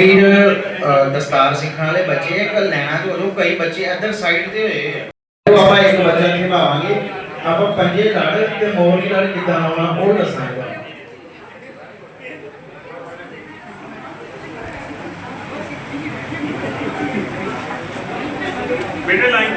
ਅ, ਦਸਤਾਰ ਸਿੱਖਣ ਵਾਲੇ ਬੱਚੇ ਇੱਕ ਲੈਣਾ ਤੋਂ ਵੱਲੋਂ ਕਈ ਬੱਚੇ ਇੱਧਰ ਸਾਈਡ ਤੇ ਹੋਏ ਆ। ਉਹ ਆਪਾਂ ਇੱਕ ਬੱਚਾ ਨਿਭਾਵਾਂਗੇ ਆਪਾਂ ਪੰਜੇ ਲੜ ਤੇ ਮੋਹਰੀ ਲੜ ਕਿੱਦਾਂ ਆਉਣਾ ਉਹ ਦੱਸਾਂਗੇ। ਬੇਟੇ ਲਾਈਨ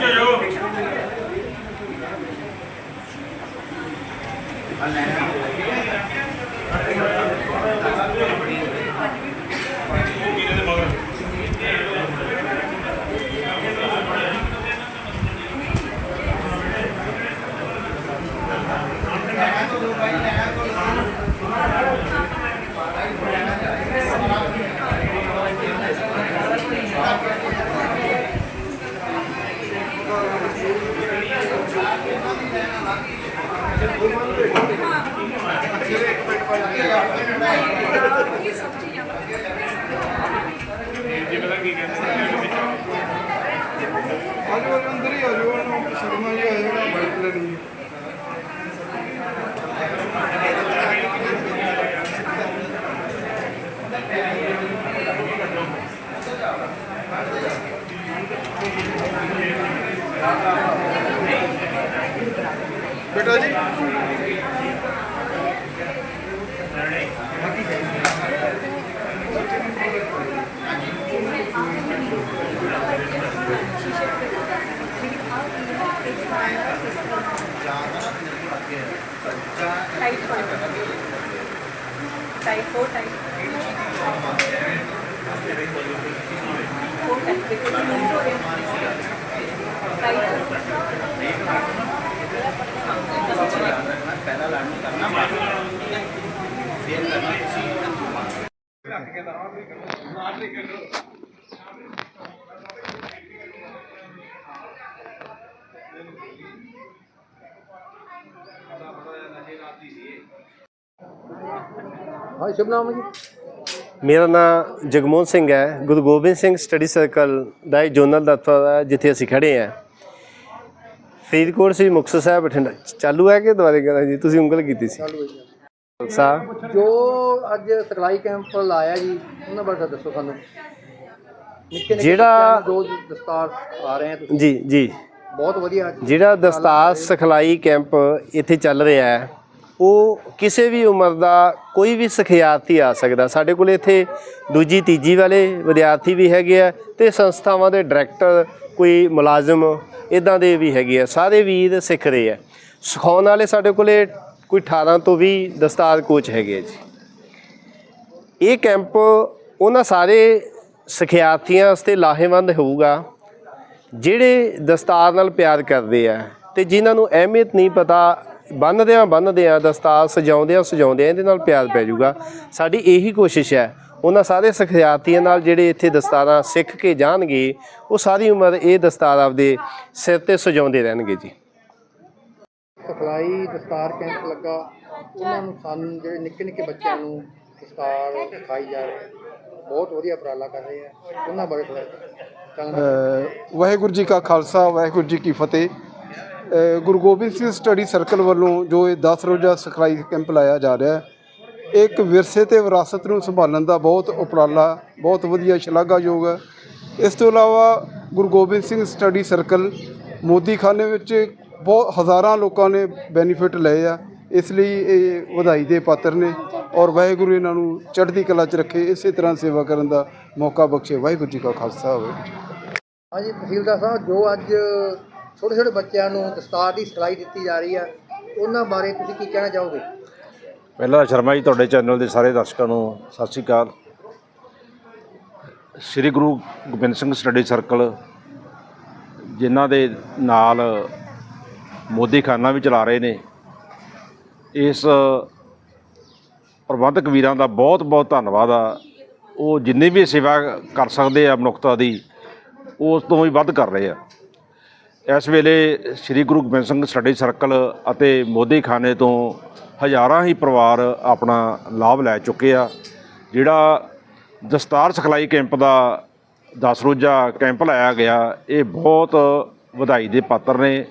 ਜੀ ਪਤਾ ਕੀ ਕਹਿੰਦੇ ਅੱਜ ਉਹ ਅੰਦਰ tight four tight four tight देखो लूज हो रहे टाइट ਹਾਂ ਸ਼ੁਭ ਨਾਮ ਜੀ। ਮੇਰਾ ਨਾਮ ਜਗਮੋਹਨ ਸਿੰਘ ਹੈ। ਗੁਰੂ ਗੋਬਿੰਦ ਸਿੰਘ ਸਟੱਡੀ ਸਰਕਲ ਦਾ ਜੋਨਲ ਦਫ਼ਤਰ ਹੈ ਜਿੱਥੇ ਅਸੀਂ ਖੜੇ ਹਾਂ। ਫਰੀਦਕੋਟ ਸੀ ਮੁਕਤਸਰ ਸਾਹਿਬ ਬਠਿੰਡਾ। ਚਾਲੂ ਹੈ ਕਿ ਦੁਬਾਰੇ ਕਰਾਂ ਜੀ? ਤੁਸੀਂ ਉਂਗਲ ਕੀਤੀ ਸੀ। ਸਾਹਿਬ ਜੋ। ਅੱਜ ਸਿਖਲਾਈ ਕੈਂਪ ਲਾਇਆ ਜੀ ਉਹਨਾਂ ਬਾਰੇ ਦੱਸੋ ਸਾਨੂੰ। ਜਿਹੜਾ- ਰੋਜ਼ ਦਸਤਾਰ ਆ ਰਹੇ ਆ ਤੁਸੀਂ। ਜੀ ਜੀ। ਬਹੁਤ ਵਧੀਆ। ਜਿਹੜਾ ਦਸਤਾਰ ਸਿਖਲਾਈ ਕੈਂਪ ਇੱਥੇ ਚੱਲ ਰਿਹਾ ਹੈ ਉਹ ਕਿਸੇ ਵੀ ਉਮਰ ਦਾ ਕੋਈ ਵੀ ਸਿਖਿਆਰਥੀ ਆ ਸਕਦਾ। ਸਾਡੇ ਕੋਲ ਇੱਥੇ ਦੂਜੀ, ਤੀਜੀ ਵਾਲੇ ਵਿਦਿਆਰਥੀ ਵੀ ਹੈਗੇ ਆ ਤੇ ਸੰਸਥਾਵਾਂ ਦੇ ਡਾਇਰੈਕਟਰ ਕੋਈ ਮੁਲਾਜ਼ਮ ਇਦਾਂ ਦੇ ਵੀ ਹੈਗੇ ਆ। ਸਾਰੇ ਵੀਰ ਸਿੱਖ ਰਹੇ ਆ। ਸਿਖਾਉਣ ਵਾਲੇ ਸਾਡੇ ਕੋਲੇ ਕੋਈ 18 ਤੋਂ 20 ਦਸਤਾਰ ਕੋਚ ਹੈਗੇ ਆ ਜੀ। ਇਹ ਕੈਂਪ ਉਹਨਾਂ ਸਾਰੇ ਸਿਖਿਆਰਥੀਆਂ ਵਾਸਤੇ ਲਾਹੇਵੰਦ ਹੋਊਗਾ, ਜਿਹੜੇ ਦਸਤਾਰ ਨਾਲ ਪਿਆਰ ਕਰਦੇ ਆ ਤੇ ਜਿਨ੍ਹਾਂ ਨੂੰ ਅਹਿਮੀਅਤ ਨਹੀਂ ਪਤਾ ਬੰਨਦਿਆਂ ਬੰਨਦਿਆਂ ਦਸਤਾਰ ਸਜਾਉਂਦਿਆਂ ਸਜਾਉਂਦਿਆਂ ਇਹਦੇ ਨਾਲ ਪਿਆਰ ਪੈ ਜਾਊਗਾ। ਸਾਡੀ ਇਹੀ ਕੋਸ਼ਿਸ਼ ਹੈ ਉਹਨਾਂ ਸਾਰੇ ਸਿਖਿਆਰਥੀਆਂ ਨਾਲ ਜਿਹੜੇ ਇੱਥੇ ਦਸਤਾਰਾਂ ਸਿੱਖ ਕੇ ਜਾਣਗੇ ਉਹ ਸਾਰੀ ਉਮਰ ਇਹ ਦਸਤਾਰ ਆਪਦੇ ਸਿਰ ਤੇ ਸਜਾਉਂਦੇ ਰਹਿਣਗੇ ਜੀ। ਸਿਖਲਾਈ ਦਸਤਾਰ ਕੈਂਪ ਲੱਗਾ ਉਹਨਾਂ ਨੂੰ ਸਾਨੂੰ ਜਿਹੜੇ ਨਿੱਕੇ ਨਿੱਕੇ ਬੱਚਿਆਂ ਨੂੰ ਦਸਤਾਰ ਸਿਖਾਈ ਜਾ ਰਹੀ ਹੈ। ਬਹੁਤ ਵਧੀਆ ਉਪਰਾਲਾ ਕਰ ਰਹੇ ਆ ਉਹਨਾਂ ਬਾਰੇ ਥੋੜਾ ਵਾਹਿਗੁਰੂ ਜੀ ਕਾ ਖਾਲਸਾ ਵਾਹਿਗੁਰੂ ਜੀ ਕੀ ਫਤਿਹ। ਗੁਰੂ ਗੋਬਿੰਦ ਸਿੰਘ ਸਟੱਡੀ ਸਰਕਲ ਵੱਲੋਂ ਜੋ ਇਹ 10 ਰੋਜ਼ਾ ਸਿਖਲਾਈ ਕੈਂਪ ਲਾਇਆ ਜਾ ਰਿਹਾ ਹੈ, ਇਹ ਇੱਕ ਵਿਰਸੇ ਤੇ ਵਿਰਾਸਤ ਨੂੰ ਸੰਭਾਲਣ ਦਾ ਬਹੁਤ ਉਪਰਾਲਾ, ਬਹੁਤ ਵਧੀਆ ਸ਼ਲਾਘਾਯੋਗ ਹੈ। ਇਸ ਤੋਂ ਇਲਾਵਾ ਗੁਰੂ ਗੋਬਿੰਦ ਸਿੰਘ ਸਟੱਡੀ ਸਰਕਲ ਮੋਦੀਖਾਨੇ ਵਿੱਚ ਬਹੁਤ ਹਜ਼ਾਰਾਂ ਲੋਕਾਂ ਨੇ ਬੈਨੀਫਿਟ ਲਏ ਆ, ਇਸ ਲਈ ਇਹ ਵਧਾਈ ਦੇ ਪਾਤਰ ਨੇ ਔਰ ਵਾਹਿਗੁਰੂ ਇਹਨਾਂ ਨੂੰ ਚੜ੍ਹਦੀ ਕਲਾ 'ਚ ਰੱਖੇ, ਇਸੇ ਤਰ੍ਹਾਂ ਸੇਵਾ ਕਰਨ ਦਾ ਮੌਕਾ ਬਖਸ਼ੇ। ਵਾਹਿਗੁਰੂ ਜੀ ਕਾ ਖਾਲਸਾ ਹੋਵੇ ਹਾਂਜੀ, ਤਹਿਸੀਲਦਾਰ ਸਾਹਿਬ, ਜੋ ਅੱਜ ਛੋਟੇ ਛੋਟੇ ਬੱਚਿਆਂ ਨੂੰ ਦਸਤਾਰ ਦੀ ਸਿਖਲਾਈ ਦਿੱਤੀ ਜਾ ਰਹੀ ਆ। ਉਹਨਾਂ ਬਾਰੇ ਤੁਸੀਂ ਕੀ ਕਹਿਣਾ ਚਾਹੋਗੇ? ਪਹਿਲਾਂ ਸ਼ਰਮਾ ਜੀ, ਤੁਹਾਡੇ ਚੈਨਲ ਦੇ ਸਾਰੇ ਦਰਸ਼ਕਾਂ ਨੂੰ ਸਤਿ ਸ਼੍ਰੀ ਅਕਾਲ। ਸ੍ਰੀ ਗੁਰੂ ਗੋਬਿੰਦ ਸਿੰਘ ਸਟੱਡੀ ਸਰਕਲ, ਜਿਨ੍ਹਾਂ ਦੇ ਨਾਲ ਮੋਦੀ ਖਾਨਾ ਵੀ ਚਲਾ ਰਹੇ ਨੇ, ਇਸ ਪ੍ਰਬੰਧਕ ਵੀਰਾਂ ਦਾ ਬਹੁਤ ਬਹੁਤ ਧੰਨਵਾਦ ਆ। ਉਹ ਜਿੰਨੀ ਵੀ ਸੇਵਾ ਕਰ ਸਕਦੇ ਆ ਮਨੁੱਖਤਾ ਦੀ, ਉਸ ਤੋਂ ਵੀ ਵੱਧ ਕਰ ਰਹੇ ਆ। ਇਸ ਵੇਲੇ ਸ੍ਰੀ ਗੁਰੂ ਗੋਬਿੰਦ ਸਿੰਘ ਸਟੱਡੀ ਸਰਕਲ ਅਤੇ ਮੋਦੀ ਖਾਨੇ ਤੋਂ ਹਜ਼ਾਰਾਂ ਹੀ ਪਰਿਵਾਰ ਆਪਣਾ ਲਾਭ ਲੈ ਚੁੱਕੇ ਆ, ਜਿਹੜਾ ਦਸਤਾਰ ਸਿਖਲਾਈ ਕੈਂਪ ਦਾ 10 ਰੋਜ਼ਾ ਕੈਂਪ ਲਾਇਆ ਗਿਆ, ਇਹ ਬਹੁਤ ਵਧਾਈ ਦੇ ਪਾਤਰ ਨੇ।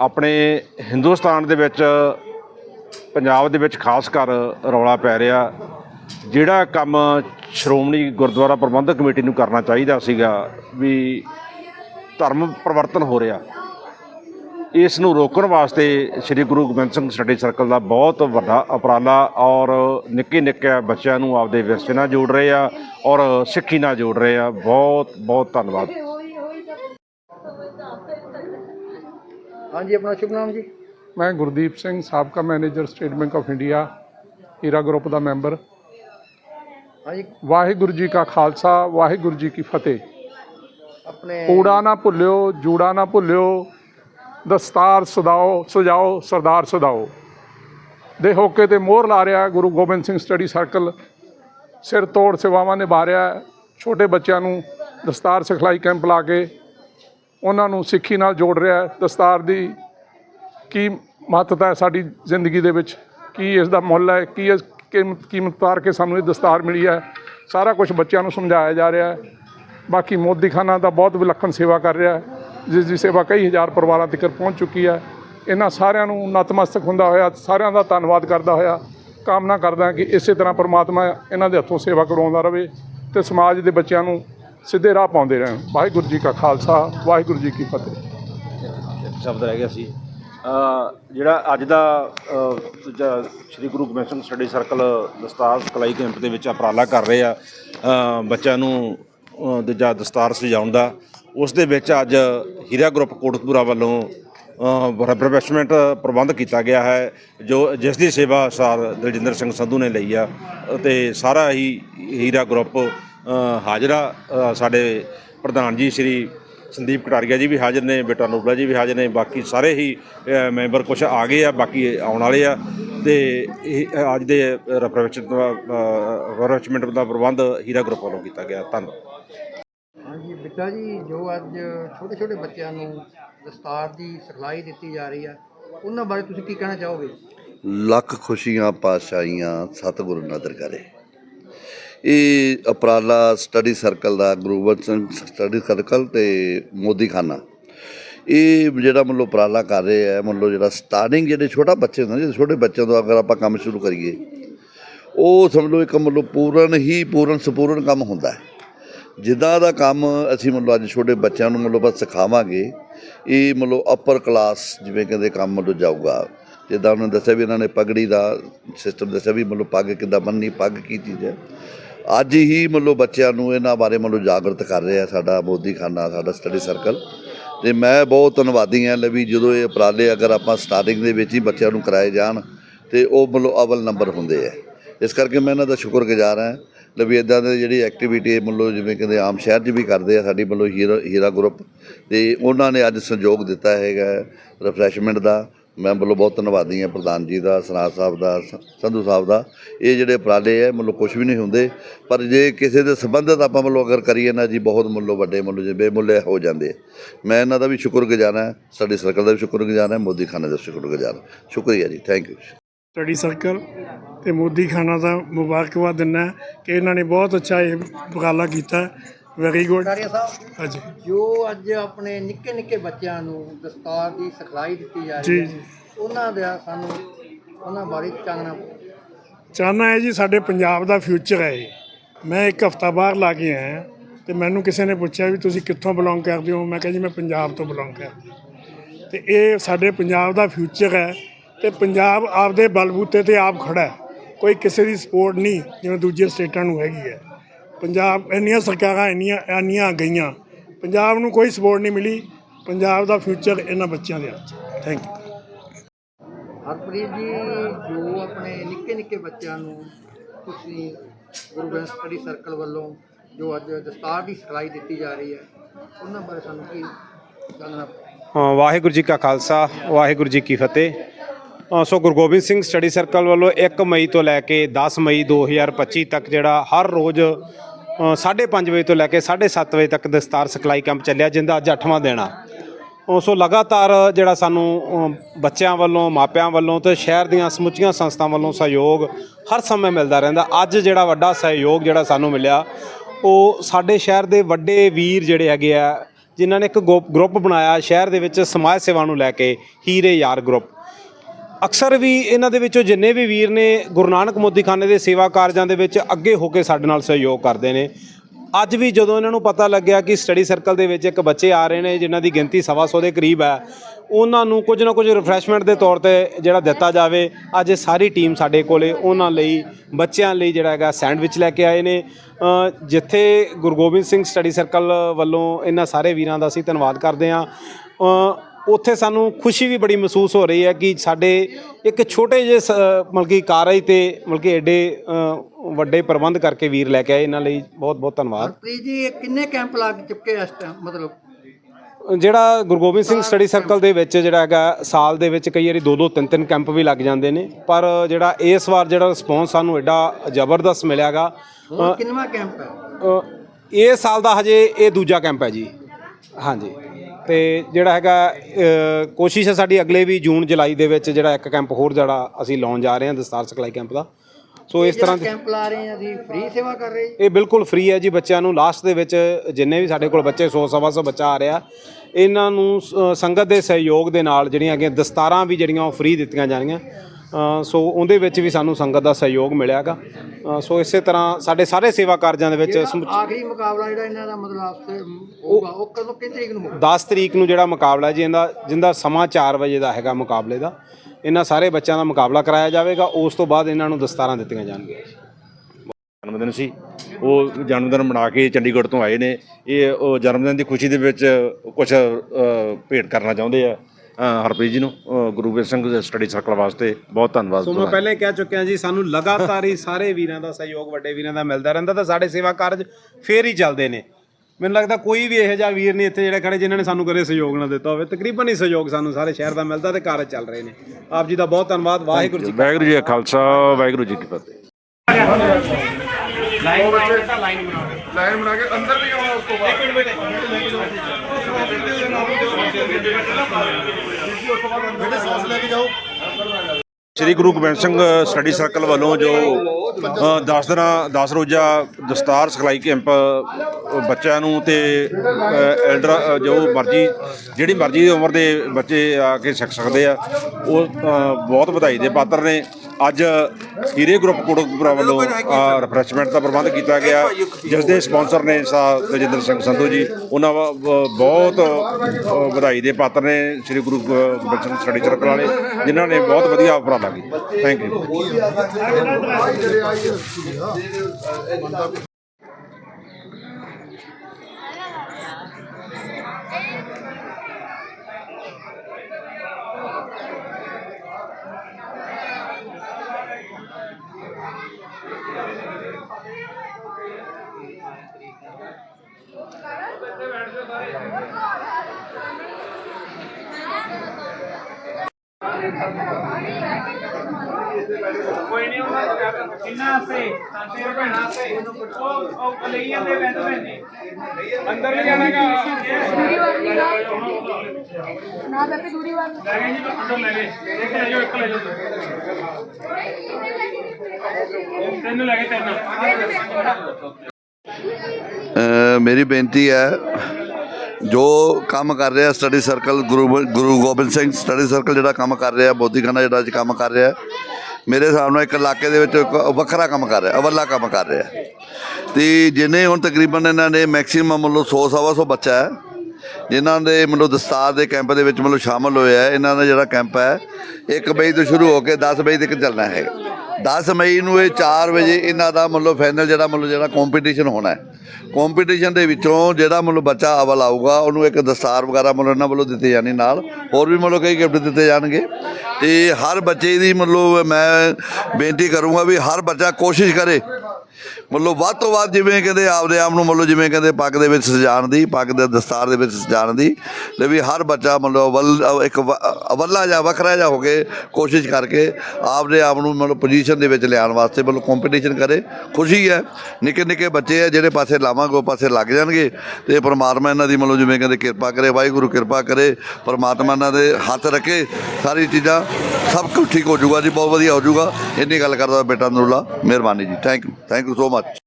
ਆਪਣੇ ਹਿੰਦੁਸਤਾਨ ਦੇ ਵਿੱਚ, ਪੰਜਾਬ ਦੇ ਵਿੱਚ ਖਾਸ ਕਰ ਰੌਲਾ ਪੈ ਰਿਹਾ, ਜਿਹੜਾ ਕੰਮ ਸ਼੍ਰੋਮਣੀ ਗੁਰਦੁਆਰਾ ਪ੍ਰਬੰਧਕ ਕਮੇਟੀ ਨੂੰ ਕਰਨਾ ਚਾਹੀਦਾ ਸੀਗਾ, ਵੀ ਧਰਮ ਪਰਿਵਰਤਨ ਹੋ ਰਿਹਾ। ਇਸ ਨੂੰ ਰੋਕਣ ਵਾਸਤੇ ਸ੍ਰੀ ਗੁਰੂ ਗੋਬਿੰਦ ਸਿੰਘ ਸਟੱਡੀ ਸਰਕਲ ਦਾ ਬਹੁਤ ਵੱਡਾ ਉਪਰਾਲਾ ਔਰ ਨਿੱਕੇ ਨਿੱਕੇ ਬੱਚਿਆਂ ਨੂੰ ਆਪਦੇ ਵਿਰਸੇ ਨਾਲ ਜੋੜ ਰਹੇ ਆ ਔਰ ਸਿੱਖੀ ਨਾਲ ਜੋੜ ਰਹੇ ਆ। ਬਹੁਤ ਬਹੁਤ ਧੰਨਵਾਦ। ਹਾਂਜੀ ਆਪਣਾ ਸ਼ੁਭ ਨਾਮ ਜੀ। ਮੈਂ ਗੁਰਦੀਪ ਸਿੰਘ ਸਾਬਕਾ manager State Bank of India Hira group the member. ਹਾਂਜੀ। ਵਾਹਿਗੁਰੂ ਜੀ ਕਾ ਖਾਲਸਾ ਵਾਹਿਗੁਰੂ ਜੀ ਕੀ ਫਤਿਹ। ਆਪਣੇ ਕੂੜਾ ਨਾ ਭੁੱਲਿਓ, ਜੂੜਾ ਨਾ ਭੁੱਲਿਓ, ਦਸਤਾਰ ਸਦਾਓ ਸਜਾਓ, ਸਰਦਾਰ ਸਦਾਓ ਦੇ ਹੋਕੇ ਤੇ ਮੋਹਰ ਲਾ ਰਿਹਾ ਗੁਰੂ ਗੋਬਿੰਦ ਸਿੰਘ ਸਟੱਡੀ ਸਰਕਲ। ਸਿਰ ਤੋੜ ਸੇਵਾਵਾਂ ਨਿਭਾ ਰਿਹਾ ਛੋਟੇ ਬੱਚਿਆਂ ਨੂੰ ਦਸਤਾਰ ਸਿਖਲਾਈ ਕੈਂਪ ਲਾ ਕੇ ਉਹਨਾਂ ਨੂੰ ਸਿੱਖੀ ਨਾਲ ਜੋੜ ਰਿਹਾ ਦਸਤਾਰ ਦੀ ਕੀ ਮਹੱਤਤਾ ਹੈ ਸਾਡੀ ਜ਼ਿੰਦਗੀ ਦੇ ਵਿੱਚ? ਕੀ ਇਸ ਦਾ ਮੁੱਲ ਹੈ? ਕੀ ਇਸ ਕੀਮਤ ਕੀਮਤ ਤਾਰ ਕੇ ਸਾਨੂੰ ਇਹ ਦਸਤਾਰ ਮਿਲੀ ਹੈ? ਸਾਰਾ ਕੁਝ ਬੱਚਿਆਂ ਨੂੰ ਸਮਝਾਇਆ ਜਾ ਰਿਹਾ ਹੈ। ਬਾਕੀ ਮੋਦੀ ਖਾਨਾ ਦਾ ਬਹੁਤ ਵਿਲੱਖਣ ਸੇਵਾ ਕਰ ਰਿਹਾ ਹੈ, ਜਿਸ ਦੀ ਸੇਵਾ ਕਈ ਹਜ਼ਾਰ ਪਰਿਵਾਰਾਂ ਤੱਕ ਪਹੁੰਚ ਚੁੱਕੀ ਹੈ। ਇਹਨਾਂ ਸਾਰਿਆਂ ਨੂੰ ਨਤਮਸਤਕ ਹੁੰਦਾ ਹੋਇਆ, ਸਾਰਿਆਂ ਦਾ ਧੰਨਵਾਦ ਕਰਦਾ ਹੋਇਆ, ਕਾਮਨਾ ਕਰਦਾ ਕਿ ਇਸੇ ਤਰ੍ਹਾਂ ਪ੍ਰਮਾਤਮਾ ਇਹਨਾਂ ਦੇ ਹੱਥੋਂ ਸੇਵਾ ਕਰਵਾਉਂਦਾ ਰਹੇ ਤੇ ਸਮਾਜ ਦੇ ਬੱਚਿਆਂ ਨੂੰ ਸਿੱਧੇ ਰਾਹ ਪਾਉਂਦੇ ਰਹਿਣ। ਵਾਹਿਗੁਰੂ ਜੀ ਕਾ ਖਾਲਸਾ, ਵਾਹਿਗੁਰੂ ਜੀ ਕੀ ਫਤਿਹ। ਸ਼ਬਦ ਰਹਿ ਗਿਆ ਸੀ। ਜਿਹੜਾ ਅੱਜ ਦਾ ਦੂਜਾ ਸ੍ਰੀ ਗੁਰੂ ਗੋਬਿੰਦ ਸਿੰਘ ਸਟੱਡੀ ਸਰਕਲ, ਦਸਤਾਰ ਸਿਖਲਾਈ ਕੈਂਪ ਦੇ ਵਿੱਚ ਉਪਰਾਲਾ ਕਰ ਰਹੇ ਆ। ਬੱਚਿਆਂ ਨੂੰ ਦੂਜਾ ਦਸਤਾਰ ਸਜਾਉਣ ਦਾ ਉਸ ਦੇ ਵਿੱਚ ਅੱਜ ਹੀਰਾ ਗਰੁੱਪ ਕੋਟਕਪੂਰਾ ਵੱਲੋਂ ਰਿਫਰੈਸ਼ਮੈਂਟ ਪ੍ਰਬੰਧ ਕੀਤਾ ਗਿਆ ਹੈ ਜੋ ਜਿਸ ਦੀ ਸੇਵਾ ਸਰ ਦਲਜਿੰਦਰ ਸਿੰਘ ਸੰਧੂ ਨੇ ਲਈ ਆ ਅਤੇ ਸਾਰਾ ਹੀ ਹੀਰਾ ਗਰੁੱਪ ਅ, ਹਾਜ਼ਰਾ ਸਾਡੇ ਪ੍ਰਧਾਨ ਜੀ ਸ੍ਰੀ ਸੰਦੀਪ ਕਟਾਰੀਆ ਜੀ ਵੀ ਹਾਜ਼ਰ ਨੇ ਬੇਟਾ ਨੋਬਲਾ ਜੀ ਵੀ ਹਾਜ਼ਰ ਨੇ ਬਾਕੀ ਸਾਰੇ ਹੀ ਮੈਂਬਰ ਕੁਝ ਆ ਗਏ ਆ ਬਾਕੀ ਆਉਣ ਵਾਲੇ ਆ ਤੇ ਅੱਜ ਦੇ ਰਿਫਰੈਸ਼ਮੈਂਟ ਦਾ ਰਿਫਰੈਸ਼ਮੈਂਟ ਦਾ ਪ੍ਰਬੰਧ ਹੀਰਾ ਗਰੁੱਪ ਵੱਲੋਂ ਕੀਤਾ ਗਿਆ। ਧੰਨਵਾਦ। ਬਿੱਟਾ ਜੀ, ਜੋ ਅੱਜ ਛੋਟੇ ਛੋਟੇ ਬੱਚਿਆਂ ਨੂੰ ਦਸਤਾਰ ਦੀ ਸਿਖਲਾਈ ਦਿੱਤੀ ਜਾ ਰਹੀ ਹੈ ਉਹਨਾਂ ਬਾਰੇ ਤੁਸੀਂ ਕੀ ਕਹਿਣਾ ਚਾਹੋਗੇ? ਲੱਖ ਖੁਸ਼ੀਆਂ ਪਾਤਸ਼ਾਹੀਆਂ ਸਤਿਗੁਰੂ ਨਦਰ ਕਰੇ। ਇਹ ਉਪਰਾਲਾ ਸਟੱਡੀ ਸਰਕਲ ਦਾ ਗੁਰੂਵਰ ਸਿੰਘ ਸਟੱਡੀ ਸਰਕਲ ਤੇ ਮੋਦੀ ਖਾਨਾ ਇਹ ਜਿਹੜਾ ਮਤਲਬ ਉਪਰਾਲਾ ਕਰ ਰਹੇ ਆ ਮਤਲਬ ਜਿਹੜਾ ਸਟਾਰਟਿੰਗ ਜਿਹੜੇ ਛੋਟਾ ਬੱਚੇ ਹੁੰਦੇ ਜਿਹੜੇ ਛੋਟੇ ਬੱਚਿਆਂ ਤੋਂ ਅਗਰ ਆਪਾਂ ਕੰਮ ਸ਼ੁਰੂ ਕਰੀਏ, ਉਹ ਸਮਝ ਲਓ ਇੱਕ ਮਤਲਬ ਪੂਰਨ ਹੀ ਪੂਰਨ, ਸੰਪੂਰਨ ਕੰਮ ਹੁੰਦਾ ਹੈ। ਜਿੱਦਾਂ ਦਾ ਕੰਮ ਅਸੀਂ ਮਤਲਬ ਅੱਜ ਛੋਟੇ ਬੱਚਿਆਂ ਨੂੰ ਮਤਲਬ ਬਸ ਸਿਖਾਵਾਂਗੇ, ਇਹ ਮਤਲਬ ਅਪਰ ਕਲਾਸ ਜਿਵੇਂ ਕਹਿੰਦੇ ਕੰਮ ਮਤਲਬ ਜਾਊਗਾ। ਜਿੱਦਾਂ ਉਹਨਾਂ ਨੇ ਦੱਸਿਆ ਵੀ ਇਹਨਾਂ ਨੇ ਪਗੜੀ ਦਾ ਸਿਸਟਮ ਦੱਸਿਆ ਵੀ ਮਤਲਬ ਪੱਗ ਕਿੱਦਾਂ ਬੰਨਣੀ ਪੱਗ ਕੀ ਚੀਜ਼ ਹੈ। ਅੱਜ ਹੀ ਮਤਲਬ ਬੱਚਿਆਂ ਨੂੰ ਇਹਨਾਂ ਬਾਰੇ ਮਤਲਬ ਜਾਗਰਤ ਕਰ ਰਿਹਾ ਸਾਡਾ ਮੋਦੀ ਖਾਨਾ ਸਾਡਾ ਸਟੱਡੀ ਸਰਕਲ ਤੇ ਮੈਂ ਬਹੁਤ ਧੰਨਵਾਦੀ ਹਾਂ ਲਵੀ ਜਦੋਂ ਇਹ ਉਪਰਾਲੇ ਅਗਰ ਆਪਾਂ ਸਟਾਰਟਿੰਗ ਦੇ ਵਿੱਚ ਹੀ ਬੱਚਿਆਂ ਨੂੰ ਕਰਾਏ ਜਾਣ, ਤੇ ਉਹ ਮਤਲਬ ਅਵਲ ਨੰਬਰ ਹੁੰਦੇ ਆ। ਇਸ ਕਰਕੇ ਮੈਂ ਇਹਨਾਂ ਦਾ ਸ਼ੁਕਰਗੁਜ਼ਾਰ ਹਾਂ। ਵੀ ਇਦਾਂ ਦੇ ਜਿਹੜੀ ਐਕਟੀਵਿਟੀ ਮਤਲਬ ਜਿਵੇਂ ਕਹਿੰਦੇ ਆਮ ਸ਼ਹਿਰ 'ਚ ਵੀ ਕਰਦੇ ਆ, ਸਾਡੀ ਮਤਲਬ ਹੀਰਾ ਹੀਰਾ ਗਰੁੱਪ ਤੇ ਉਹਨਾਂ ਨੇ ਅੱਜ ਸੰਯੋਗ ਦਿੱਤਾ ਹੈਗਾ ਰਿਫਰੈਸ਼ਮੈਂਟ ਦਾ। ਮੈਂ ਮਤਲਬ ਬਹੁਤ ਧੰਨਵਾਦੀ ਹਾਂ ਪ੍ਰਧਾਨ ਜੀ ਦਾ ਸਨਾਤ ਸਾਹਿਬ ਦਾ ਸੰਧੂ ਸਾਹਿਬ ਦਾ। ਇਹ ਜਿਹੜੇ ਉਪਰਾਲੇ ਹੈ, ਮਤਲਬ ਕੁਝ ਵੀ ਨਹੀਂ ਹੁੰਦੇ। ਪਰ ਜੇ ਕਿਸੇ ਦੇ ਸੰਬੰਧਿਤ ਆਪਾਂ ਮਤਲਬ ਅਗਰ ਕਰੀਏ ਨਾ ਜੀ, ਬਹੁਤ ਮਤਲਬ ਵੱਡੇ ਮਤਲਬ ਜੇ, ਬੇਮੁੱਲੇ ਹੋ ਜਾਂਦੇ ਆ। ਮੈਂ ਇਹਨਾਂ ਦਾ ਵੀ ਸ਼ੁਕਰਗੁਜ਼ਾਰ ਹਾਂ, ਸਾਡੀ ਸਰਕਲ ਦਾ ਵੀ ਸ਼ੁਕਰਗੁਜ਼ਾਰ ਹਾਂ, ਮੋਦੀ ਖਾਨੇ ਦਾ ਸ਼ੁਕਰਗੁਜ਼ਾਰ ਸ਼ੁਕਰੀਆ ਜੀ ਥੈਂਕ ਯੂ ਸਟੱਡੀ ਸਰਕਲ ਤੇ ਮੋਦੀ ਖਾਨਾ ਦਾ ਮੁਬਾਰਕਬਾਦ ਦਿੰਦਾ ਕਿ ਇਹਨਾਂ ਨੇ ਬਹੁਤ ਅੱਛਾ ਇਹ ਉਪਰਾਲਾ ਕੀਤਾ। ਵੈਰੀ ਗੁੱਡ ਸਾਹਿਬ ਹਾਂਜੀ। ਜੋ ਅੱਜ ਆਪਣੇ ਨਿੱਕੇ ਨਿੱਕੇ ਬੱਚਿਆਂ ਨੂੰ ਦਸਤਾਰ ਦੀ ਸਿਖਲਾਈ ਦਿੱਤੀ ਜਾ ਰਹੀ ਜੀ, ਹੈ ਜੀ। ਉਹਨਾਂ ਦਾ ਸਾਨੂੰ ਉਹਨਾਂ ਬਾਰੇ ਚਾਨਣਾ ਚਾਹਨਾ ਹੈ ਜੀ ਸਾਡੇ ਪੰਜਾਬ ਦਾ ਫਿਊਚਰ ਹੈ ਇਹ। ਮੈਂ ਇੱਕ ਹਫਤਾ ਬਾਹਰ ਲਾ ਕੇ ਆਇਆ ਤੇ ਮੈਨੂੰ ਕਿਸੇ ਨੇ ਪੁੱਛਿਆ ਵੀ ਤੁਸੀਂ ਕਿੱਥੋਂ ਬਿਲੋਂਗ ਕਰਦੇ ਹੋ? ਮੈਂ ਕਿਹਾ ਜੀ ਮੈਂ ਪੰਜਾਬ ਤੋਂ ਬਿਲੋਂਗ ਕਰਦਾ ਤੇ ਇਹ ਸਾਡੇ ਪੰਜਾਬ ਦਾ ਫਿਊਚਰ ਹੈ। ਤੇ ਪੰਜਾਬ ਆਪਦੇ ਬਲਬੂਤੇ ਤੇ ਆਪ ਖੜਾ ਹੈ। ਕੋਈ ਕਿਸੇ ਦੀ ਸਪੋਰਟ ਨਹੀਂ ਜਿਵੇਂ ਦੂਜੀਆਂ ਸਟੇਟਾਂ ਨੂੰ ਹੈਗੀ ਹੈ। ਪੰਜਾਬ ਇੰਨੀਆਂ ਸਰਕਾਰਾਂ ਇੰਨੀਆਂ ਇੰਨੀਆਂ ਗਈਆਂ ਪੰਜਾਬ ਨੂੰ ਕੋਈ ਸਪੋਰਟ ਨਹੀਂ ਮਿਲੀ। ਪੰਜਾਬ ਦਾ ਫਿਊਚਰ ਇਹਨਾਂ ਬੱਚਿਆਂ ਦੇ ਹੱਥ ਥੈਂਕ ਯੂ ਹਰਪ੍ਰੀਤ ਜੀ ਜੋ ਆਪਣੇ ਨਿੱਕੇ ਨਿੱਕੇ ਬੱਚਿਆਂ ਨੂੰ ਤੁਸੀਂ ਗੁਰੂ ਗ੍ਰੰਥ ਸਟੱਡੀ ਸਰਕਲ ਵੱਲੋਂ ਜੋ ਅੱਜ ਦਸਤਾਰ ਦੀ ਸਿਖਲਾਈ ਦਿੱਤੀ ਜਾ ਰਹੀ ਹੈ ਉਹਨਾਂ ਬਾਰੇ ਸਾਨੂੰ ਕੀ ਜਾਣਨਾ? ਹਾਂ, ਵਾਹਿਗੁਰੂ ਜੀ ਕਾ ਖਾਲਸਾ ਵਾਹਿਗੁਰੂ ਜੀ ਕੀ ਫਤਿਹ। So Guru Gobind Singh study circle ਵੱਲੋਂ 1 ਮਈ ਤੋਂ ਲੈ ਕੇ 10 ਮਈ 2025 ਤੱਕ ਜਿਹੜਾ ਹਰ ਰੋਜ਼ ਅ, 5:30 ਵਜੇ ਤੋਂ ਲੈ ਕੇ 7:30 ਵਜੇ ਤੱਕ ਦਸਤਾਰ ਸਿਖਲਾਈ ਕੈਂਪ ਚੱਲਿਆ ਜਿੰਦਾ ਅੱਜ 8ਵਾਂ ਦੇਣਾ ਸੋ ਲਗਾਤਾਰ ਜਿਹੜਾ ਸਾਨੂੰ ਬੱਚਿਆਂ ਵੱਲੋਂ ਮਾਪਿਆਂ ਵੱਲੋਂ ਤੇ ਸ਼ਹਿਰ ਦੀਆਂ ਸਮੁੱਚੀਆਂ ਸੰਸਥਾਵਾਂ ਵੱਲੋਂ ਸਹਿਯੋਗ ਹਰ ਸਮੇਂ ਮਿਲਦਾ ਰਹਿੰਦਾ। ਅੱਜ ਜਿਹੜਾ ਵੱਡਾ ਸਹਿਯੋਗ ਜਿਹੜਾ ਸਾਨੂੰ ਮਿਲਿਆ ਉਹ ਸਾਡੇ ਸ਼ਹਿਰ ਦੇ ਵੱਡੇ ਵੀਰ ਜਿਹੜੇ ਹੈਗੇ ਆ ਜਿਨ੍ਹਾਂ ਨੇ ਇੱਕ ਗੋ- ਗਰੁੱਪ ਬਣਾਇਆ ਸ਼ਹਿਰ ਦੇ ਵਿੱਚ ਸਮਾਜ ਸੇਵਾ ਨੂੰ ਲੈ ਕੇ ਹੀਰੇ ਯਾਰ ਗਰੁੱਪ। ਅਕਸਰ ਵੀ ਇਹਨਾਂ ਦੇ ਵਿੱਚੋਂ ਜਿੰਨੇ ਵੀ ਵੀਰ ਨੇ ਗੁਰੂ ਨਾਨਕ ਮੋਦੀਖਾਨੇ ਦੇ ਸੇਵਾ ਕਾਰਜਾਂ ਦੇ ਵਿੱਚ ਅੱਗੇ ਹੋ ਕੇ ਸਾਡੇ ਨਾਲ ਸਹਿਯੋਗ ਕਰਦੇ ਨੇ। ਅੱਜ ਵੀ ਜਦੋਂ ਇਹਨਾਂ ਨੂੰ ਪਤਾ ਲੱਗਿਆ ਕਿ ਸਟੱਡੀ ਸਰਕਲ ਦੇ ਵਿੱਚ ਇੱਕ ਬੱਚੇ ਆ ਰਹੇ ਨੇ, ਜਿਨ੍ਹਾਂ ਦੀ ਗਿਣਤੀ ਸਵਾ ਸੌ ਦੇ ਕਰੀਬ ਹੈ, ਉਹਨਾਂ ਨੂੰ ਕੁਝ ਨਾ ਕੁਝ ਰਿਫਰੈਸ਼ਮੈਂਟ ਦੇ ਤੌਰ ਤੇ ਜਿਹੜਾ ਦਿੱਤਾ ਜਾਵੇ, ਅੱਜ ਇਹ ਸਾਰੀ ਟੀਮ ਸਾਡੇ ਕੋਲੇ, ਉਹਨਾਂ ਲਈ, ਬੱਚਿਆਂ ਲਈ ਜਿਹੜਾ ਹੈਗਾ ਸੈਂਡਵਿਚ ਲੈ ਕੇ ਆਏ ਨੇ। ਜਿੱਥੇ ਗੁਰੂ ਗੋਬਿੰਦ ਸਿੰਘ ਸਟੱਡੀ ਸਰਕਲ ਵੱਲੋਂ ਇਹਨਾਂ ਸਾਰੇ ਵੀਰਾਂ ਦਾ ਅਸੀਂ ਧੰਨਵਾਦ ਕਰਦੇ ਹਾਂ। ਉੱਥੇ ਸਾਨੂੰ ਖੁਸ਼ੀ ਵੀ ਬੜੀ ਮਹਿਸੂਸ ਹੋ ਰਹੀ ਹੈ ਕਿ ਸਾਡੇ ਇੱਕ ਛੋਟੇ ਜਿਹੇ ਮਤਲਬ ਕਿ ਕਾਰਜ ਤੇ ਮਤਲਬ ਕਿ ਐਡੇ ਵੱਡੇ ਪ੍ਰਬੰਧ ਕਰਕੇ ਵੀਰ ਲੈ ਕੇ ਆਏ। ਇਹਨਾਂ ਲਈ ਬਹੁਤ ਬਹੁਤ ਧੰਨਵਾਦ। ਹਰਪ੍ਰੀਤ ਜੀ ਕਿੰਨੇ ਕੈਂਪ ਲੱਗ ਚੁੱਕੇ ਇਸ ਟਾਈਮ ਮਤਲਬ? ਜਿਹੜਾ ਗੁਰੂ ਗੋਬਿੰਦ ਸਿੰਘ ਸਟੱਡੀ ਸਰਕਲ ਦੇ ਵਿੱਚ ਜਿਹੜਾ ਹੈਗਾ ਸਾਲ ਦੇ ਵਿੱਚ ਕਈ ਵਾਰੀ ਦੋ ਦੋ ਤਿੰਨ ਤਿੰਨ ਕੈਂਪ ਵੀ ਲੱਗ ਜਾਂਦੇ ਨੇ। ਪਰ ਜਿਹੜਾ ਇਸ ਵਾਰ ਜਿਹੜਾ ਰਿਸਪੌਂਸ ਸਾਨੂੰ ਐਡਾ ਜ਼ਬਰਦਸਤ ਮਿਲਿਆਗਾ ਕਿੰਨਵਾਂ ਕੈਂਪ ਹੈ? ਇਹ ਸਾਲ ਦਾ ਹਜੇ ਇਹ ਦੂਜਾ ਕੈਂਪ ਹੈ ਜੀ। ਹਾਂਜੀ। ਤੇ ਜਿਹੜਾ ਹੈਗਾ ਕੋਸ਼ਿਸ਼ ਹੈ ਸਾਡੀ ਅਗਲੇ ਵੀ ਜੂਨ ਜੁਲਾਈ ਦੇ ਵਿੱਚ ਜਿਹੜਾ ਇੱਕ ਕੈਂਪ ਹੋਰ ਜਿਹੜਾ ਅਸੀਂ ਲਾਉਣ ਜਾ ਰਹੇ ਹਾਂ ਦਸਤਾਰ ਸਿਖਲਾਈ ਕੈਂਪ ਦਾ। ਸੋ ਇਸ ਤਰ੍ਹਾਂ ਦੀ ਕੈਂਪ ਲਾ ਰਹੇ ਆ ਅਸੀਂ ਫ੍ਰੀ ਸੇਵਾ ਕਰ ਰਹੇ ਇਹ ਬਿਲਕੁਲ ਫ੍ਰੀ ਹੈ ਜੀ ਬੱਚਿਆਂ ਨੂੰ ਲਾਸਟ ਦੇ ਵਿੱਚ ਜਿੰਨੇ ਵੀ ਸਾਡੇ ਕੋਲ ਬੱਚੇ 100 ਸਵਾ ਸੌ ਬੱਚਾ ਆ ਰਿਹਾ ਇਹਨਾਂ ਨੂੰ ਸੰਗਤ ਦੇ ਸਹਿਯੋਗ ਦੇ ਨਾਲ ਜਿਹੜੀਆਂ ਹੈਗੀਆਂ ਦਸਤਾਰਾਂ ਵੀ ਜਿਹੜੀਆਂ ਉਹ ਫ੍ਰੀ ਦਿੱਤੀਆਂ ਜਾਣਗੀਆਂ। ਸੋ ਉਹਦੇ ਵਿੱਚ ਵੀ ਸਾਨੂੰ ਸੰਗਤ ਦਾ ਸਹਿਯੋਗ ਮਿਲਿਆਗਾ। ਸੋ ਇਸੇ ਤਰ੍ਹਾਂ ਸਾਡੇ ਸਾਰੇ ਸੇਵਾ ਕਾਰਜਾਂ ਦੇ ਵਿੱਚ ਆਖਰੀ ਮੁਕਾਬਲਾ ਜਿਹੜਾ ਇਹਨਾਂ ਦਾ ਮਤਲਬ ਹੋਊਗਾ ਉਹ ਕਦੋਂ ਕਿੰਨੀ ਤਰੀਕ ਨੂੰ ਹੋਊਗਾ? 10 ਤਰੀਕ ਨੂੰ ਜਿਹੜਾ ਮੁਕਾਬਲਾ ਜੀ ਇਹਦਾ ਜਿੰਦਾ ਸਮਾਂ 4 ਵਜੇ ਦਾ ਹੈਗਾ ਮੁਕਾਬਲੇ ਦਾ। ਇਹਨਾਂ ਸਾਰੇ ਬੱਚਿਆਂ ਦਾ ਮੁਕਾਬਲਾ ਕਰਾਇਆ ਜਾਵੇਗਾ ਉਸ ਤੋਂ ਬਾਅਦ ਇਹਨਾਂ ਨੂੰ ਦਸਤਾਰਾਂ ਦਿੱਤੀਆਂ ਜਾਣਗੀਆਂ। ਜਨਮ ਦਿਨ ਸੀ। ਉਹ ਜਨਮ ਦਿਨ ਮਨਾ ਕੇ ਚੰਡੀਗੜ੍ਹ ਤੋਂ ਆਏ ਨੇ। ਇਹ ਉਹ ਜਨਮ ਦਿਨ ਦੀ ਖੁਸ਼ੀ ਦੇ ਵਿੱਚ ਕੁਝ ਭੇਟ ਕਰਨਾ ਚਾਹੁੰਦੇ ਆ। ਹਰਪ੍ਰੀਤ ਜੀ ਨੂੰ ਅ, ਗੁਰੂ ਗੋਬਿੰਦ ਸਿੰਘ ਸਟੱਡੀ ਸਰਕਲ ਵਾਸਤੇ ਬਹੁਤ ਧੰਨਵਾਦ ਸੋ ਮੈਂ ਪਹਿਲਾਂ ਹੀ ਕਹਿ ਚੁੱਕਿਆ ਜੀ ਸਾਨੂੰ ਲਗਾਤਾਰ ਹੀ ਸਾਰੇ ਵੀਰਾਂ ਦਾ ਸਹਿਯੋਗ ਵੱਡੇ ਵੀਰਾਂ ਦਾ ਮਿਲਦਾ ਰਹਿੰਦਾ ਤਾਂ ਸਾਡੇ ਸੇਵਾ ਕਾਰਜ ਫੇਰ ਹੀ ਚੱਲਦੇ ਨੇ। ਮੈਨੂੰ ਲੱਗਦਾ ਕੋਈ ਵੀ ਇਹੋ ਜਿਹਾ ਵੀਰ ਨਹੀਂ ਇੱਥੇ ਜਿਹੜੇ ਖੜੇ ਜਿਨ੍ਹਾਂ ਨੇ ਸਾਨੂੰ ਕਦੇ ਸਹਿਯੋਗ ਨਾ ਦਿੱਤਾ ਹੋਵੇ। ਤਕਰੀਬਨ ਹੀ ਸਹਿਯੋਗ ਸਾਨੂੰ ਸਾਰੇ ਸ਼ਹਿਰ ਦਾ ਮਿਲਦਾ ਤੇ ਕਾਰਜ ਚੱਲ ਰਹੇ ਨੇ। ਆਪ ਜੀ ਦਾ ਬਹੁਤ ਧੰਨਵਾਦ ਵਾਹਿਗੁਰੂ ਜੀ ਵਾਹਿਗੁਰੂ ਜੀ ਕਾ ਖਾਲਸਾ ਵਾਹਿਗੁਰੂ ਜੀ ਕੀ ਫਤਿਹ। ਸ੍ਰੀ ਗੁਰੂ ਗੋਬਿੰਦ ਸਿੰਘ ਸਟੱਡੀ ਸਰਕਲ ਵੱਲੋਂ ਜੋ 10 ਦਿਨਾਂ 10 ਰੋਜ਼ਾ ਦਸਤਾਰ ਸਿਖਲਾਈ ਕੈਂਪ ਬੱਚਿਆਂ ਨੂੰ ਤੇ ਐਲਡਰ ਜੋ ਮਰਜ਼ੀ ਜਿਹੜੀ ਮਰਜ਼ੀ ਦੀ ਉਮਰ ਦੇ ਬੱਚੇ ਆ ਕੇ ਸਿੱਖ ਸਕਦੇ ਆ ਉਹ ਬਹੁਤ ਵਧਾਈ ਦੇ ਪਾਤਰ ਨੇ। ਅੱਜ ਹੀਰੇ ਗਰੁੱਪ ਕੋਟਕਪੁਰਾ ਵੱਲੋਂ ਰਿਫਰੈਸ਼ਮੈਂਟ ਦਾ ਪ੍ਰਬੰਧ ਕੀਤਾ ਗਿਆ। ਜਿਸ ਦੇ ਸਪਾਂਸਰ ਨੇ ਸਾ, ਤੇਜਿੰਦਰ ਸਿੰਘ ਸੰਧੂ ਜੀ। ਉਹਨਾਂ ਵਾ- ਬਹੁਤ ਵਧਾਈ ਦੇ ਪਾਤਰ ਨੇ ਸ੍ਰੀ ਗੁਰੂ ਗੋਬਿੰਦ ਸਿੰਘ ਸਟੱਡੀ ਸਰਕਲ ਵਾਲੇ, ਜਿਨ੍ਹਾਂ ਨੇ ਬਹੁਤ ਵਧੀਆ ਉਪਰਾਲਾ ਕੀਤਾ। ਥੈਂਕ ਯੂ ਕੋਈ ਨਹੀਂ ਉਹਨਾਂ ਕਿੰਨਾ ਸੇ ਤੇਰੇ ਭੈਣਾ ਸੇ ਉਹ ਉਹ ਲਈ ਜਾਂਦੇ ਵੈਸੇ ਭੈਣੇ ਅੰਦਰ ਨਹੀਂ ਜਾਣਾਗਾ ਦੂਰੀ ਵਾਲੀ ਨਾ ਨਾ ਦੂਰੀ ਵਾਲੀ ਲੈ ਗਏ ਜੀ ਅੰਦਰ ਲੈ ਗਏ ਇੱਕ ਲੈ ਜਾਓ ਇੱਕ ਲੈ ਜਾਓ ਤਿੰਨ ਲੈ ਗਏ ਤਿੰਨ ਮੇਰੀ ਬੇਨਤੀ ਹੈ ਜੋ ਕੰਮ ਕਰ ਰਿਹਾ study circle Guru Guru Gobind Singh study circle ਜਿਹੜਾ ਕੰਮ ਕਰ ਰਿਹਾ ਬੋਧੀਖਾਨਾ ਜਿਹੜਾ ਅੱਜ ਕੰਮ ਕਰ ਰਿਹਾ, ਮੇਰੇ ਹਿਸਾਬ ਨਾਲ ਇੱਕ ਇਲਾਕੇ ਦੇ ਵਿੱਚ ਇੱਕ ਵੱਖਰਾ ਕੰਮ ਕਰ ਰਿਹਾ, ਅਵੱਲਾ ਕੰਮ ਕਰ ਰਿਹਾ। ਤੇ ਜਿੰਨੇ ਹੁਣ ਤਕਰੀਬਨ ਇਹਨਾਂ ਨੇ ਮੈਕਸਿਮਮ ਮਤਲਬ 100 ਸਵਾ ਸੌ ਬੱਚਾ ਹੈ, ਜਿਨ੍ਹਾਂ ਦੇ ਮਤਲਬ ਦਸਤਾਰ ਦੇ ਕੈਂਪ ਦੇ ਵਿੱਚ ਮਤਲਬ ਸ਼ਾਮਲ ਹੋਇਆ ਇਹਨਾਂ ਦਾ ਜਿਹੜਾ ਕੈਂਪ ਹੈ 1 ਮਈ ਤੋਂ ਸ਼ੁਰੂ ਹੋ ਕੇ 10 ਵਜੇ ਤੱਕ ਚੱਲਣਾ ਹੈ। 10 ਮਈ ਨੂੰ ਇਹ 4 ਵਜੇ ਇਹਨਾਂ ਦਾ ਮਤਲਬ ਫਾਈਨਲ ਜਿਹੜਾ ਮਤਲਬ ਜਿਹੜਾ ਕੰਪੀਟੀਸ਼ਨ ਹੋਣਾ ਹੈ। ਕੰਪੀਟੀਸ਼ਨ ਦੇ ਵਿੱਚੋਂ ਜਿਹੜਾ ਮਤਲਬ ਬੱਚਾ ਅਵਲ ਆਊਗਾ, ਉਹਨੂੰ ਇੱਕ ਦਸਤਾਰ ਵਗੈਰਾ ਮਤਲਬ ਇਹਨਾਂ ਵੱਲੋਂ ਦਿੱਤੀ ਜਾਣੀ ਨਾਲ। ਹੋਰ ਵੀ ਮਤਲਬ ਕਈ ਗਿਫਟ ਦਿੱਤੇ ਜਾਣਗੇ। ਤੇ ਹਰ ਬੱਚੇ ਦੀ ਮਤਲਬ ਮੈਂ ਬੇਨਤੀ ਕਰੂੰਗਾ ਵੀ ਹਰ ਬੱਚਾ ਕੋਸ਼ਿਸ਼ ਕਰੇ ਮਤਲਬ ਵੱਧ ਤੋਂ ਵੱਧ ਜਿਵੇਂ ਕਹਿੰਦੇ ਆਪਦੇ ਆਪ ਨੂੰ ਮਤਲਬ ਜਿਵੇਂ ਕਹਿੰਦੇ ਪੱਗ ਦੇ ਵਿੱਚ ਸਜਾਉਣ ਦੀ, ਪੱਗ ਦੇ ਦਸਤਾਰ ਦੇ ਵਿੱਚ ਸਜਾਉਣ ਦੀ, ਤੇ ਵੀ ਹਰ ਬੱਚਾ ਮਤਲਬ ਅਵਲ ਇੱਕ ਵ- ਅਵੱਲਾ ਜਾਂ ਵੱਖਰਾ ਜਿਹਾ ਹੋ ਕੇ ਕੋਸ਼ਿਸ਼ ਕਰਕੇ ਆਪਦੇ ਆਪ ਨੂੰ ਮਤਲਬ ਪੋਜੀਸ਼ਨ ਦੇ ਵਿੱਚ ਲਿਆਉਣ ਵਾਸਤੇ ਮਤਲਬ ਕੰਪੀਟੀਸ਼ਨ ਕਰੇ। ਖੁਸ਼ੀ ਹੈ ਨਿੱਕੇ ਨਿੱਕੇ ਬੱਚੇ ਆ, ਜਿਹੜੇ ਪਾਸੇ ਲਾਵਾਂਗੇ, ਉਹ ਪਾਸੇ ਲੱਗ ਜਾਣਗੇ। ਤੇ ਪਰਮਾਤਮਾ ਇਹਨਾਂ ਦੀ ਮਤਲਬ ਜਿਵੇਂ ਕਹਿੰਦੇ ਕਿਰਪਾ ਕਰੇ, ਵਾਹਿਗੁਰੂ ਕਿਰਪਾ ਕਰੇ, ਪਰਮਾਤਮਾ ਇਹਨਾਂ ਦੇ ਹੱਥ ਰੱਖੇ, ਸਾਰੀ ਚੀਜ਼ਾਂ ਸਭ ਕੁਝ ਠੀਕ ਹੋ ਜਾਊਗਾ ਜੀ, ਬਹੁਤ ਵਧੀਆ ਹੋ ਜਾਊਗਾ। ਇੰਨੀ ਗੱਲ ਕਰਦਾ ਬੇਟਾ ਨੁਰਲਾ, ਮਿਹਰਬਾਨੀ ਜੀ thank you thank you so much.